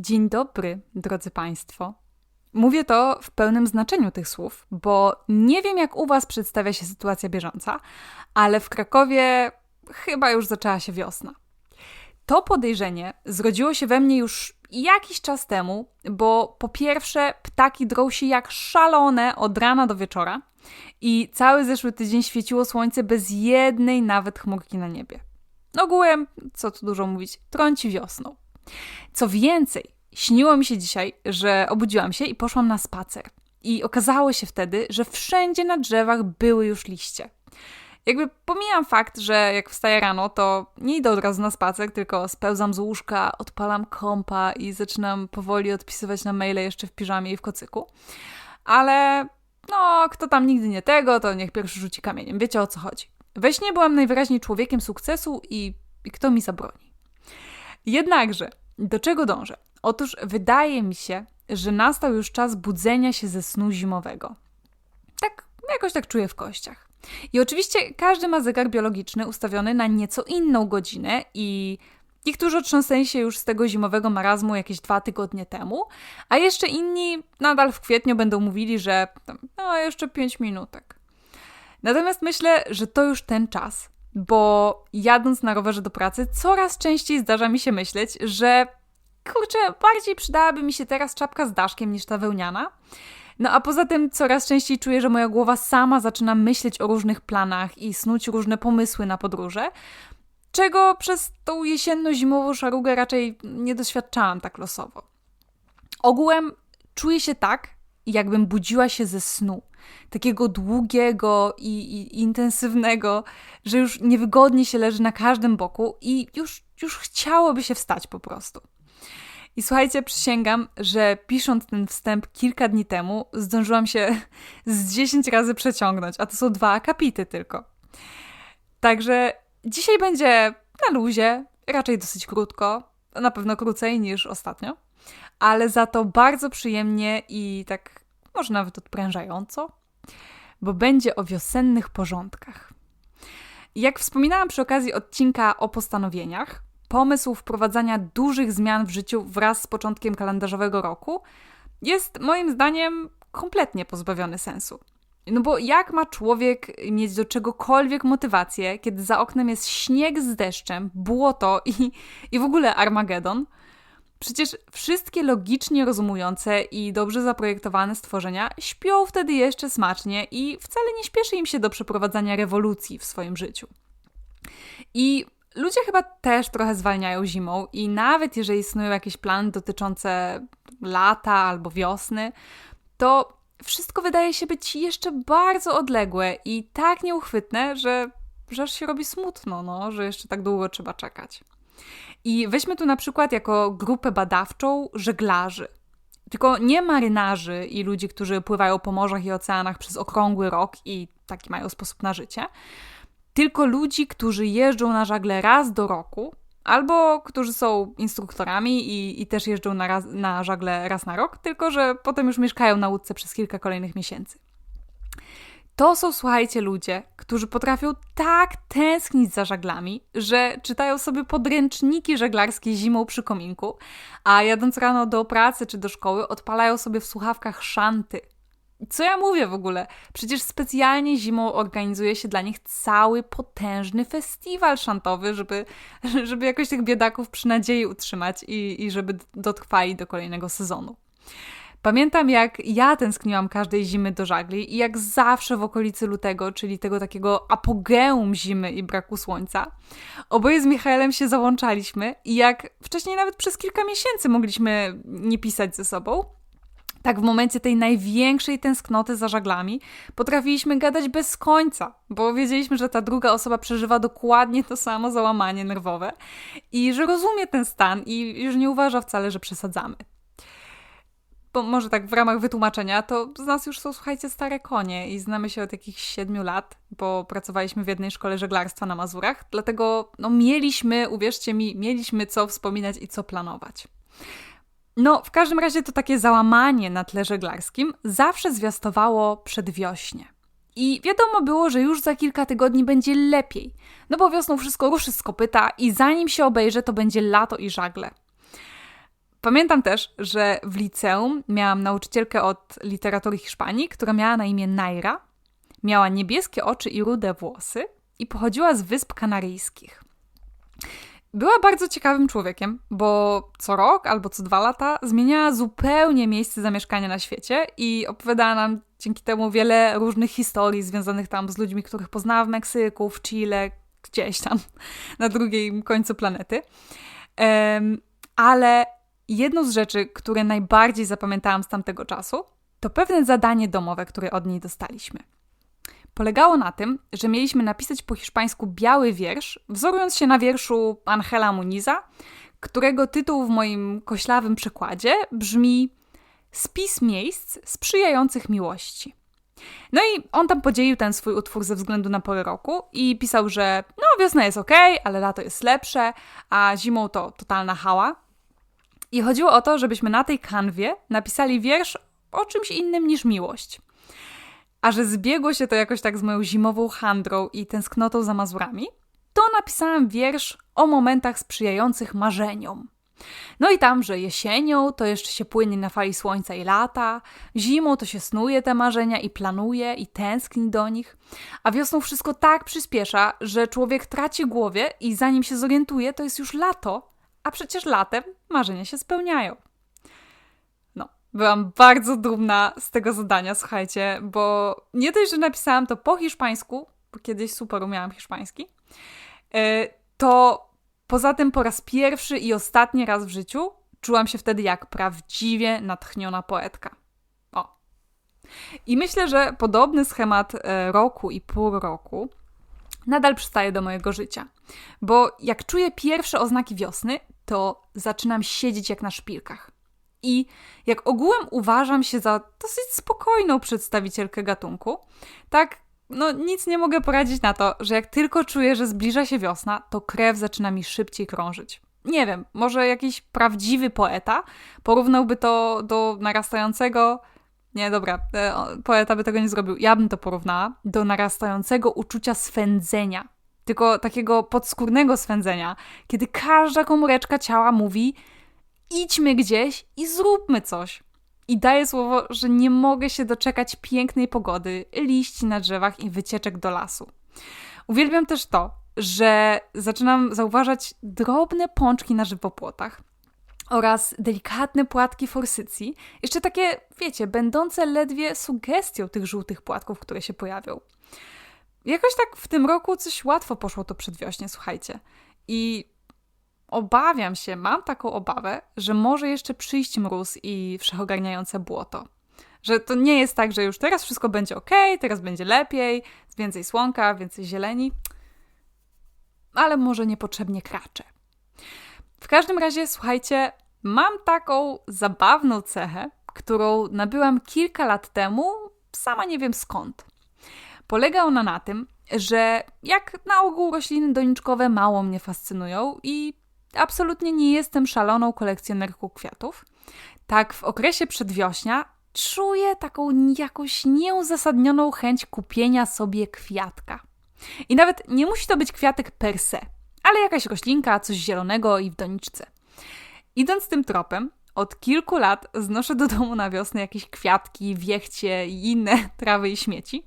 Dzień dobry, drodzy Państwo. Mówię to w pełnym znaczeniu tych słów, bo nie wiem, jak u Was przedstawia się sytuacja bieżąca, ale w Krakowie chyba już zaczęła się wiosna. To podejrzenie zrodziło się we mnie już jakiś czas temu, bo po pierwsze, ptaki drą się jak szalone od rana do wieczora i cały zeszły tydzień świeciło słońce bez jednej nawet chmurki na niebie. Ogółem, co tu dużo mówić, trąci wiosną. Co więcej, śniło mi się dzisiaj, że obudziłam się i poszłam na spacer. I okazało się wtedy, że wszędzie na drzewach były już liście. Jakby pomijam fakt, że jak wstaję rano, to nie idę od razu na spacer, tylko spełzam z łóżka, odpalam kompa i zaczynam powoli odpisywać na maile jeszcze w piżamie i w kocyku. Ale no, kto tam nigdy nie tego, to niech pierwszy rzuci kamieniem. Wiecie o co chodzi. We śnie byłam najwyraźniej człowiekiem sukcesu i, i kto mi zabroni. Jednakże, do czego dążę? Otóż wydaje mi się, że nastał już czas budzenia się ze snu zimowego. Tak, jakoś tak czuję w kościach. I oczywiście każdy ma zegar biologiczny ustawiony na nieco inną godzinę i niektórzy otrząsnęli się już z tego zimowego marazmu jakieś dwa tygodnie temu, a jeszcze inni nadal w kwietniu będą mówili, że no jeszcze pięć minutek. Natomiast myślę, że to już ten czas, bo jadąc na rowerze do pracy, coraz częściej zdarza mi się myśleć, że kurczę, bardziej przydałaby mi się teraz czapka z daszkiem niż ta wełniana. No a poza tym coraz częściej czuję, że moja głowa sama zaczyna myśleć o różnych planach i snuć różne pomysły na podróże, czego przez tą jesienno-zimową szarugę raczej nie doświadczałam tak losowo. Ogółem czuję się tak, jakbym budziła się ze snu. Takiego długiego i, i, intensywnego, że już niewygodnie się leży na każdym boku i już, już chciałoby się wstać po prostu. I słuchajcie, przysięgam, że pisząc ten wstęp kilka dni temu, zdążyłam się z 10 razy przeciągnąć, a to są dwa akapity tylko. Także dzisiaj będzie na luzie, raczej dosyć krótko, na pewno krócej niż ostatnio, ale za to bardzo przyjemnie i tak może nawet odprężająco, bo będzie o wiosennych porządkach. Jak wspominałam przy okazji odcinka o postanowieniach, pomysł wprowadzania dużych zmian w życiu wraz z początkiem kalendarzowego roku jest moim zdaniem kompletnie pozbawiony sensu. No bo jak ma człowiek mieć do czegokolwiek motywację, kiedy za oknem jest śnieg z deszczem, błoto i, i w ogóle Armagedon? Przecież wszystkie logicznie rozumujące i dobrze zaprojektowane stworzenia śpią wtedy jeszcze smacznie i wcale nie śpieszy im się do przeprowadzania rewolucji w swoim życiu. I Ludzie chyba też trochę zwalniają zimą i nawet jeżeli snują jakieś plany dotyczące lata albo wiosny, to wszystko wydaje się być jeszcze bardzo odległe i tak nieuchwytne, że, że się robi smutno, no, że jeszcze tak długo trzeba czekać. I weźmy tu na przykład jako grupę badawczą żeglarzy. Tylko nie marynarzy i ludzi, którzy pływają po morzach i oceanach przez okrągły rok i taki mają sposób na życie, tylko ludzi, którzy jeżdżą na żagle raz do roku, albo którzy są instruktorami i, i też jeżdżą na, raz, na żagle raz na rok, tylko że potem już mieszkają na łódce przez kilka kolejnych miesięcy. To są, słuchajcie, ludzie, którzy potrafią tak tęsknić za żaglami, że czytają sobie podręczniki żeglarskie zimą przy kominku, a jadąc rano do pracy czy do szkoły, odpalają sobie w słuchawkach szanty co ja mówię w ogóle? Przecież specjalnie zimą organizuje się dla nich cały potężny festiwal szantowy, żeby, żeby jakoś tych biedaków przy nadziei utrzymać i, i żeby dotrwali do kolejnego sezonu. Pamiętam, jak ja tęskniłam każdej zimy do żagli i jak zawsze w okolicy lutego, czyli tego takiego apogeum zimy i braku słońca, oboje z Michaelem się załączaliśmy i jak wcześniej nawet przez kilka miesięcy mogliśmy nie pisać ze sobą, tak w momencie tej największej tęsknoty za żaglami potrafiliśmy gadać bez końca, bo wiedzieliśmy, że ta druga osoba przeżywa dokładnie to samo załamanie nerwowe i że rozumie ten stan i że nie uważa wcale, że przesadzamy. Bo może tak w ramach wytłumaczenia, to z nas już są, słuchajcie, stare konie i znamy się od jakichś siedmiu lat, bo pracowaliśmy w jednej szkole żeglarstwa na Mazurach, dlatego no, mieliśmy, uwierzcie mi, mieliśmy co wspominać i co planować. No, w każdym razie to takie załamanie na tle żeglarskim zawsze zwiastowało przedwiośnie. I wiadomo było, że już za kilka tygodni będzie lepiej, no bo wiosną wszystko ruszy z kopyta i zanim się obejrzy, to będzie lato i żagle. Pamiętam też, że w liceum miałam nauczycielkę od literatury Hiszpanii, która miała na imię Naira. Miała niebieskie oczy i rude włosy i pochodziła z Wysp Kanaryjskich. Była bardzo ciekawym człowiekiem, bo co rok albo co dwa lata zmieniała zupełnie miejsce zamieszkania na świecie i opowiadała nam dzięki temu wiele różnych historii związanych tam z ludźmi, których poznała w Meksyku, w Chile, gdzieś tam na drugim końcu planety. Um, ale jedną z rzeczy, które najbardziej zapamiętałam z tamtego czasu, to pewne zadanie domowe, które od niej dostaliśmy. Polegało na tym, że mieliśmy napisać po hiszpańsku biały wiersz, wzorując się na wierszu Angela Muniza, którego tytuł w moim koślawym przekładzie brzmi Spis miejsc sprzyjających miłości. No i on tam podzielił ten swój utwór ze względu na porę roku i pisał, że no wiosna jest ok, ale lato jest lepsze, a zimą to totalna hała. I chodziło o to, żebyśmy na tej kanwie napisali wiersz o czymś innym niż miłość. A że zbiegło się to jakoś tak z moją zimową handrą i tęsknotą za Mazurami, to napisałam wiersz o momentach sprzyjających marzeniom. No i tam, że jesienią to jeszcze się płynie na fali słońca i lata, zimą to się snuje te marzenia i planuje i tęskni do nich, a wiosną wszystko tak przyspiesza, że człowiek traci głowę i zanim się zorientuje, to jest już lato, a przecież latem marzenia się spełniają. No, byłam bardzo dumna z tego zadania, słuchajcie, bo nie dość, że napisałam to po hiszpańsku, bo kiedyś super umiałam hiszpański, e, to Poza tym po raz pierwszy i ostatni raz w życiu czułam się wtedy jak prawdziwie natchniona poetka. O. I myślę, że podobny schemat e, roku i pół roku nadal przystaje do mojego życia. Bo jak czuję pierwsze oznaki wiosny, to zaczynam siedzieć jak na szpilkach. I jak ogółem uważam się za dosyć spokojną przedstawicielkę gatunku, tak no nic nie mogę poradzić na to, że jak tylko czuję, że zbliża się wiosna, to krew zaczyna mi szybciej krążyć. Nie wiem, może jakiś prawdziwy poeta porównałby to do narastającego. Nie, dobra, e, poeta by tego nie zrobił. Ja bym to porównała do narastającego uczucia swędzenia. Tylko takiego podskórnego swędzenia, kiedy każda komóreczka ciała mówi: idźmy gdzieś i zróbmy coś. I daję słowo, że nie mogę się doczekać pięknej pogody, liści na drzewach i wycieczek do lasu. Uwielbiam też to, że zaczynam zauważać drobne pączki na żywopłotach oraz delikatne płatki forsycji, jeszcze takie, wiecie, będące ledwie sugestią tych żółtych płatków, które się pojawią. Jakoś tak w tym roku coś łatwo poszło to przedwiośnie, słuchajcie. I obawiam się, mam taką obawę, że może jeszcze przyjść mróz i wszechogarniające błoto. Że to nie jest tak, że już teraz wszystko będzie ok, teraz będzie lepiej, więcej słonka, więcej zieleni, ale może niepotrzebnie kracze. W każdym razie, słuchajcie, mam taką zabawną cechę, którą nabyłam kilka lat temu, sama nie wiem skąd. Polega ona na tym, że jak na ogół rośliny doniczkowe mało mnie fascynują i absolutnie nie jestem szaloną kolekcjonerką kwiatów. Tak w okresie przedwiośnia czuję taką jakąś nieuzasadnioną chęć kupienia sobie kwiatka. I nawet nie musi to być kwiatek per se, ale jakaś roślinka, coś zielonego i w doniczce. Idąc tym tropem, od kilku lat znoszę do domu na wiosnę jakieś kwiatki, wiechcie i inne trawy i śmieci,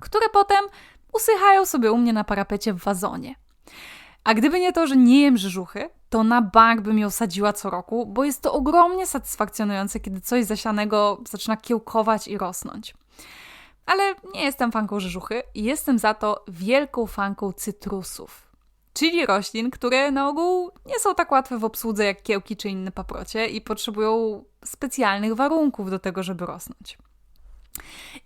które potem usychają sobie u mnie na parapecie w wazonie. A gdyby nie to, że nie jem rzeżuchy, to na bank bym ją sadziła co roku, bo jest to ogromnie satysfakcjonujące, kiedy coś zasianego zaczyna kiełkować i rosnąć. Ale nie jestem fanką rzeżuchy jestem za to wielką fanką cytrusów. Czyli roślin, które na ogół nie są tak łatwe w obsłudze jak kiełki czy inne paprocie i potrzebują specjalnych warunków do tego, żeby rosnąć.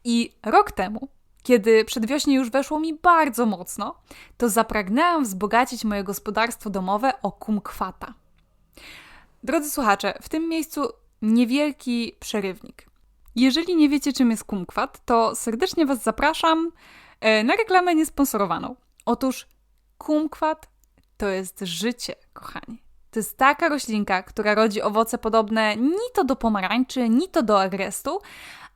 I rok temu kiedy przedwiośnie już weszło mi bardzo mocno, to zapragnęłam wzbogacić moje gospodarstwo domowe o kumkwata. Drodzy słuchacze, w tym miejscu niewielki przerywnik. Jeżeli nie wiecie, czym jest kumkwat, to serdecznie Was zapraszam e, na reklamę niesponsorowaną. Otóż kumkwat to jest życie, kochani. To jest taka roślinka, która rodzi owoce podobne ni to do pomarańczy, ni to do agrestu,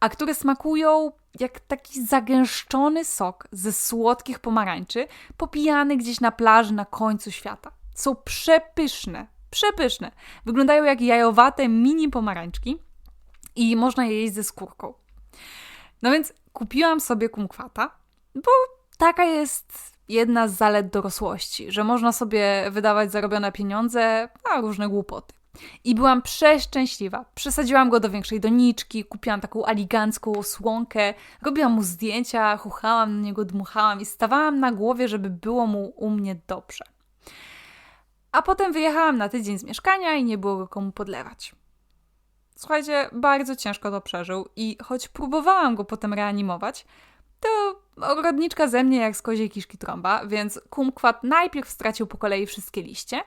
a które smakują jak taki zagęszczony sok ze słodkich pomarańczy, popijany gdzieś na plaży na końcu świata. Są przepyszne. Przepyszne. Wyglądają jak jajowate mini pomarańczki i można je jeść ze skórką. No więc kupiłam sobie kumkwata, bo taka jest jedna z zalet dorosłości, że można sobie wydawać zarobione pieniądze na różne głupoty. I byłam przeszczęśliwa. Przesadziłam go do większej doniczki, kupiłam taką aligancką słonkę, robiłam mu zdjęcia, chuchałam na niego, dmuchałam i stawałam na głowie, żeby było mu u mnie dobrze. A potem wyjechałam na tydzień z mieszkania i nie było go komu podlewać. Słuchajcie, bardzo ciężko to przeżył i choć próbowałam go potem reanimować, to ogrodniczka ze mnie jak z koziej kiszki trąba, więc kumkwat najpierw stracił po kolei wszystkie liście,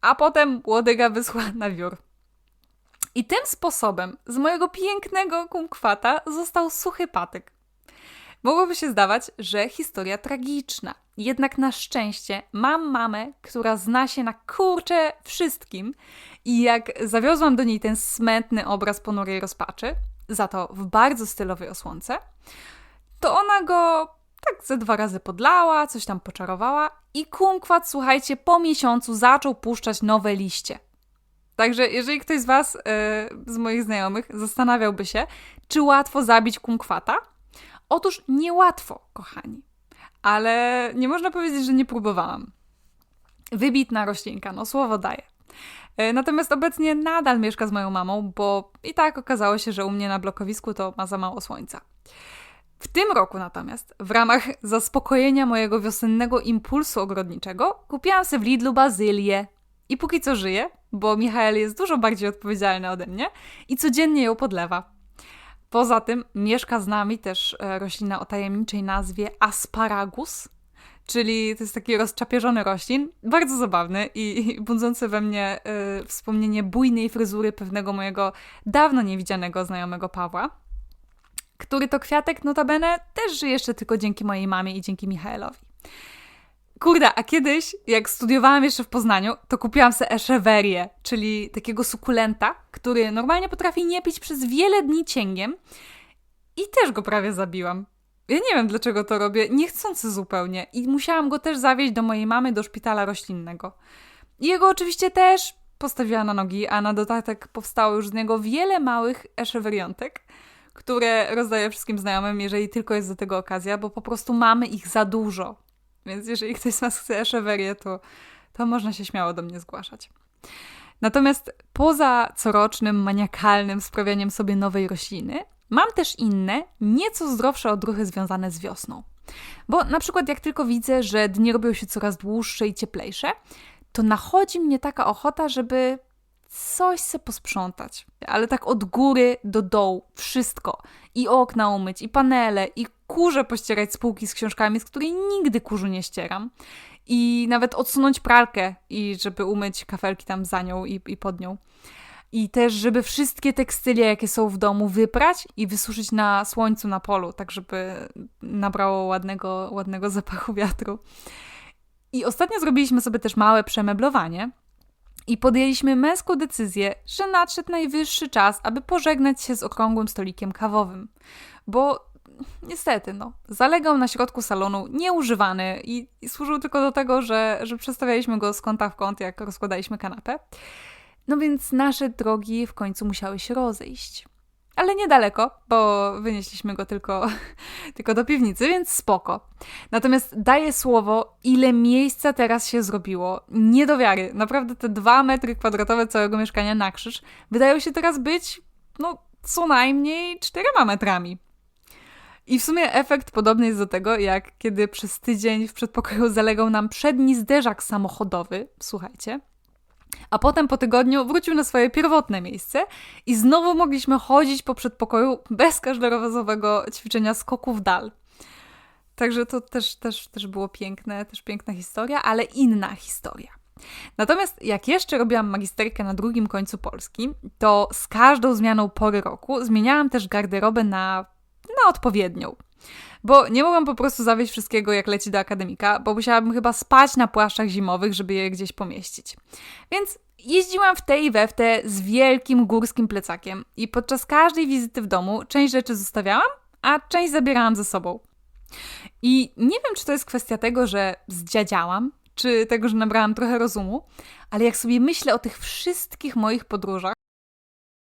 a potem łodyga wyschła na wiór. I tym sposobem z mojego pięknego kumkwata został suchy patyk. Mogłoby się zdawać, że historia tragiczna. Jednak na szczęście mam mamę, która zna się na kurcze wszystkim i jak zawiozłam do niej ten smętny obraz ponurej rozpaczy, za to w bardzo stylowej osłonce, to ona go tak ze dwa razy podlała, coś tam poczarowała i kumkwat, słuchajcie, po miesiącu zaczął puszczać nowe liście. Także jeżeli ktoś z Was, yy, z moich znajomych, zastanawiałby się, czy łatwo zabić kumkwata, otóż niełatwo, kochani. Ale nie można powiedzieć, że nie próbowałam. Wybitna roślinka, no słowo daję. Yy, natomiast obecnie nadal mieszka z moją mamą, bo i tak okazało się, że u mnie na blokowisku to ma za mało słońca. W tym roku natomiast, w ramach zaspokojenia mojego wiosennego impulsu ogrodniczego, kupiłam sobie w Lidlu bazylię. I póki co żyję, bo Michael jest dużo bardziej odpowiedzialny ode mnie i codziennie ją podlewa. Poza tym mieszka z nami też e, roślina o tajemniczej nazwie asparagus, czyli to jest taki rozczapieżony roślin, bardzo zabawny i, budzący we mnie y, wspomnienie bujnej fryzury pewnego mojego dawno niewidzianego znajomego Pawła który to kwiatek notabene też żyje jeszcze tylko dzięki mojej mamie i dzięki Michaelowi. Kurde, a kiedyś, jak studiowałam jeszcze w Poznaniu, to kupiłam sobie eszewerię, czyli takiego sukulenta, który normalnie potrafi nie pić przez wiele dni cięgiem i też go prawie zabiłam. Ja nie wiem, dlaczego to robię, niechcący zupełnie. I musiałam go też zawieźć do mojej mamy do szpitala roślinnego. Jego oczywiście też postawiła na nogi, a na dodatek powstało już z niego wiele małych eszeweriontek które rozdaję wszystkim znajomym, jeżeli tylko jest do tego okazja, bo po prostu mamy ich za dużo. Więc jeżeli ktoś z Was chce eszewerię, to, to można się śmiało do mnie zgłaszać. Natomiast poza corocznym, maniakalnym sprawianiem sobie nowej rośliny, mam też inne, nieco zdrowsze odruchy związane z wiosną. Bo na przykład jak tylko widzę, że dni robią się coraz dłuższe i cieplejsze, to nachodzi mnie taka ochota, żeby coś se posprzątać. Ale tak od góry do dołu, wszystko. I okna umyć, i panele, i kurze pościerać z półki z książkami, z której nigdy kurzu nie ścieram. I nawet odsunąć pralkę, i żeby umyć kafelki tam za nią i, i pod nią. I też, żeby wszystkie tekstylie, jakie są w domu, wyprać i wysuszyć na słońcu, na polu, tak żeby nabrało ładnego, ładnego zapachu wiatru. I ostatnio zrobiliśmy sobie też małe przemeblowanie, i podjęliśmy męską decyzję, że nadszedł najwyższy czas, aby pożegnać się z okrągłym stolikiem kawowym. Bo niestety, no, zalegał na środku salonu nieużywany i, i służył tylko do tego, że, że przestawialiśmy go z kąta w kąt, jak rozkładaliśmy kanapę. No więc nasze drogi w końcu musiały się rozejść ale niedaleko, bo wynieśliśmy go tylko, tylko do piwnicy, więc spoko. Natomiast daję słowo, ile miejsca teraz się zrobiło. Nie do wiary. Naprawdę te dwa metry kwadratowe całego mieszkania na krzyż wydają się teraz być, no, co najmniej czterema metrami. I w sumie efekt podobny jest do tego, jak kiedy przez tydzień w przedpokoju zalegał nam przedni zderzak samochodowy, słuchajcie, a potem po tygodniu wrócił na swoje pierwotne miejsce i znowu mogliśmy chodzić po przedpokoju bez każdorazowego ćwiczenia skoku w dal. Także to też, też, też było piękne, też piękna historia, ale inna historia. Natomiast jak jeszcze robiłam magisterkę na drugim końcu Polski, to z każdą zmianą pory roku zmieniałam też garderobę na, na odpowiednią. Bo nie mogłam po prostu zawieźć wszystkiego jak leci do akademika, bo musiałabym chyba spać na płaszczach zimowych, żeby je gdzieś pomieścić. Więc jeździłam w te i we w te z wielkim górskim plecakiem i podczas każdej wizyty w domu część rzeczy zostawiałam, a część zabierałam ze sobą. I nie wiem, czy to jest kwestia tego, że zdziadziałam, czy tego, że nabrałam trochę rozumu, ale jak sobie myślę o tych wszystkich moich podróżach,